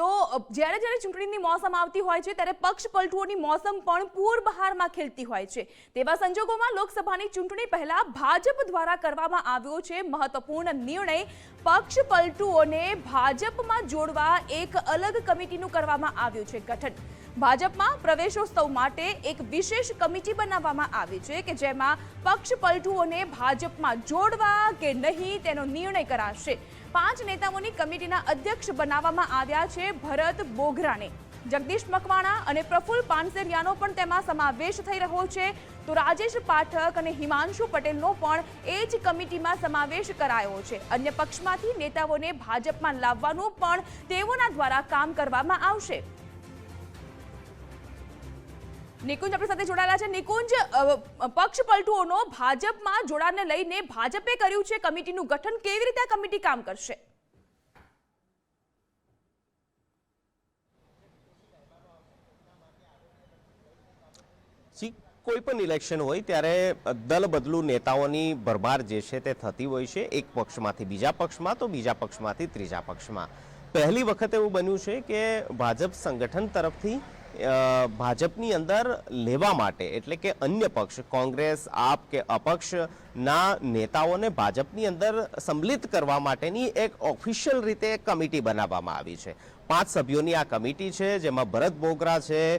તો જ્યારે જ્યારે ચૂંટણીની મોસમ આવતી હોય છે, ત્યારે પક્ષ પલટુઓની મોસમ પણ પૂર બહારમાં ખેલતી હોય છે. તેવા સંજોગોમાં લોકસભાની ચૂંટણી પહેલા ભાજપ દ્વારા કરવામાં આવ્યો છે મહત્વપૂર્ણ નિર્ણય. પક્ષ પલટુઓને ભાજપમાં જોડવા એક અલગ કમિટીનું કરવામાં આવ્યું છે ગઠન. ભાજપમાં પ્રવેશોત્સવ માટે એક વિશેષ કમિટી બનાવવામાં આવી છે કે જેમાં પક્ષ પલટુઓને ભાજપમાં જોડવા કે નહીં તેનો નિર્ણય કરાશે. પાંચ નેતાઓની કમિટીના અધ્યક્ષ બનાવવામાં આવ્યા છે ભરત બોઘરાને જગદીશ મકવાણા અને પ્રફુલ પાનસેરિયાનો પણ તેમાં સમાવેશ થઈ રહ્યો છે. તો રાજેશ પાઠક અને હિમાંશુ પટેલનો પણ એ જ કમિટીમાં સમાવેશ કરાયો છે. અન્ય પક્ષમાંથી નેતાઓને ભાજપમાં લાવવાનું પણ તેઓના દ્વારા કામ કરવામાં આવશે. નિકુંજ આપણી સાથે જોડાયેલા છે. નિકુંજ પક્ષ પલટુઓનો ભાજપમાં જોડાણને લઈને ભાજપે કર્યું છે કમિટીનું ગઠન. કેવી રીતે કમિટી કામ કરશે? કોઈ પણ ઇલેક્શન હોય ત્યારે દલ બદલું નેતાઓની ભરમાર જે છે તે થતી હોય છે. એક પક્ષમાંથી બીજા પક્ષમાં, તો બીજા પક્ષમાંથી ત્રીજા પક્ષમાં. પહેલી વખત એવું બન્યું છે કે ભાજપ સંગઠન તરફથી ભાજપની અંદર લેવા માટે એટલે કે અન્ય પક્ષ, કોંગ્રેસ, આપ કે અપક્ષના નેતાઓને ભાજપની અંદર સંમિલિત કરવા માટેની એક ઓફિશિયલ રીતે કમિટી બનાવવામાં આવી છે. પાંચ સભ્યોની આ કમિટી છે, જેમાં ભરત બોગરા છે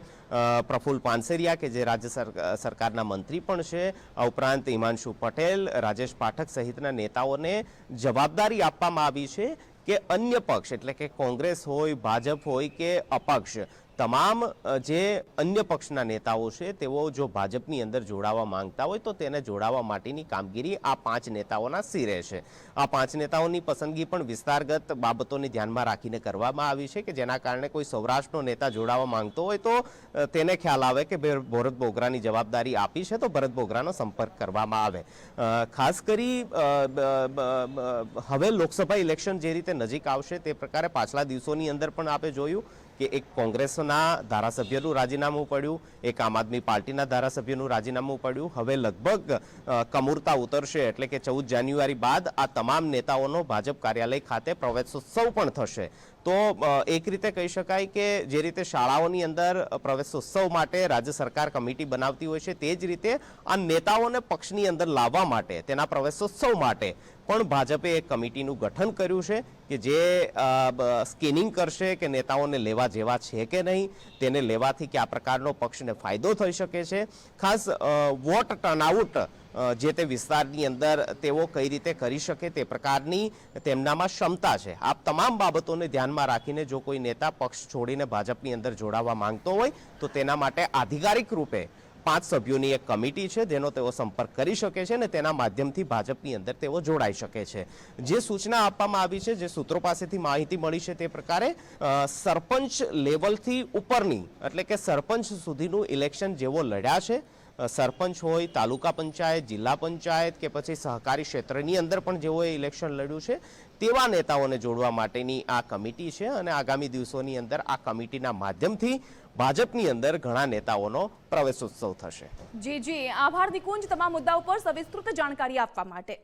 પ્રફુલ પાનસેરિયા કે જે રાજ્ય સર- સરકારના મંત્રી પણ છે, આ ઉપરાંત હિમાંશુ પટેલ, રાજેશ પાઠક સહિતના નેતાઓને જવાબદારી આપવામાં આવી છે કે અન્ય પક્ષ એટલે કે કોંગ્રેસ હોય, ભાજપ હોય કે અપક્ષ તમામ જે અન્ય પક્ષના નેતાઓ છે, તેઓ જો ભાજપની અંદર જોડાવા માંગતા હોય તો તેને જોડાવા માટેની કામગીરી આ પાંચ નેતાઓના સિરે છે. આ પાંચ નેતાઓની પસંદગી પણ વિસ્તારગત બાબતોને ધ્યાનમાં રાખીને કરવામાં આવી છે કે જેના કારણે કોઈ સૌરાષ્ટ્રનો નેતા જોડાવા માંગતો હોય તો તેને ખ્યાલ આવે કે ભરત બોગરાની જવાબદારી આપી છે તો ભરત બોગરાનો સંપર્ક કરવામાં આવે. ખાસ કરી હવે લોકસભા ઇલેક્શન જે રીતે નજીક આવશે તે પ્રકારે પાછલા દિવસોની અંદર પણ આપણે જોયું કે એક કોંગ્રેસના ધારાસભ્યનું રાજીનામું પડ્યું, એક આમ આદમી પાર્ટીના ધારાસભ્યનું રાજીનામું પડ્યું. હવે લગભગ કમૂરતા ઉતરશે એટલે કે ચૌદ જાન્યુઆરી બાદ આ તમામ નેતાઓનો ભાજપ કાર્યાલય ખાતે પ્રવેશોત્સવ પણ થશે. તો એક રીતે કહી શકાય કે જે રીતે શાળાઓની અંદર પ્રવેશોત્સવ માટે રાજ્ય સરકાર કમિટી બનાવતી હોય છે, તે જ રીતે આ નેતાઓને પક્ષની અંદર લાવવા માટે, તેના પ્રવેશોત્સવ માટે પણ ભાજપે એક કમિટીનું ગઠન કર્યું છે કે જે સ્કેનિંગ કરશે કે નેતાઓને લેવા જેવા છે કે નહીં, તેને લેવાથી કયા પ્રકારનો પક્ષને ફાયદો થઈ શકે છે. ખાસ વોટ ટર્નઆઉટ જે તે વિસ્તારની અંદર તેઓ કઈ રીતે કરી શકે તે પ્રકારની તેમનામાં ક્ષમતા છે. આ તમામ બાબતોને ધ્યાનમાં રાખીને જો કોઈ નેતા પક્ષ છોડીને ભાજપની અંદર જોડાવા માંગતો હોય, તો તેના માટે આધિકારિક રૂપે પાંચ સભ્યોની એક કમિટી છે, જેનો તેઓ સંપર્ક કરી શકે છે અને તેના માધ્યમથી ભાજપની અંદર તેઓ જોડાઈ શકે છે. જે સૂચના આપવામાં આવી છે, જે સૂત્રો પાસેથી માહિતી મળી છે તે પ્રકારે સરપંચ લેવલથી ઉપરની, એટલે કે સરપંચ સુધીનું ઇલેક્શન જેવો લડ્યા છે. સરપંચ હોય, તાલુકા પંચાયત, જિલ્લા પંચાયત કે પછી સહકારી ક્ષેત્રની અંદર પણ જેઓએ ઇલેક્શન લડ્યું છે, તેવા નેતાઓને જોડવા માટેની આ કમિટી છે અને આગામી દિવસોની અંદર આ કમિટીના માધ્યમથી ભાજપની અંદર ઘણા નેતાઓનો પ્રવેશોત્સવ થશે. જી જી. આભાર નિકુંજ તમામ મુદ્દા ઉપર સવિસ્તૃત જાણકારી આપવા માટે.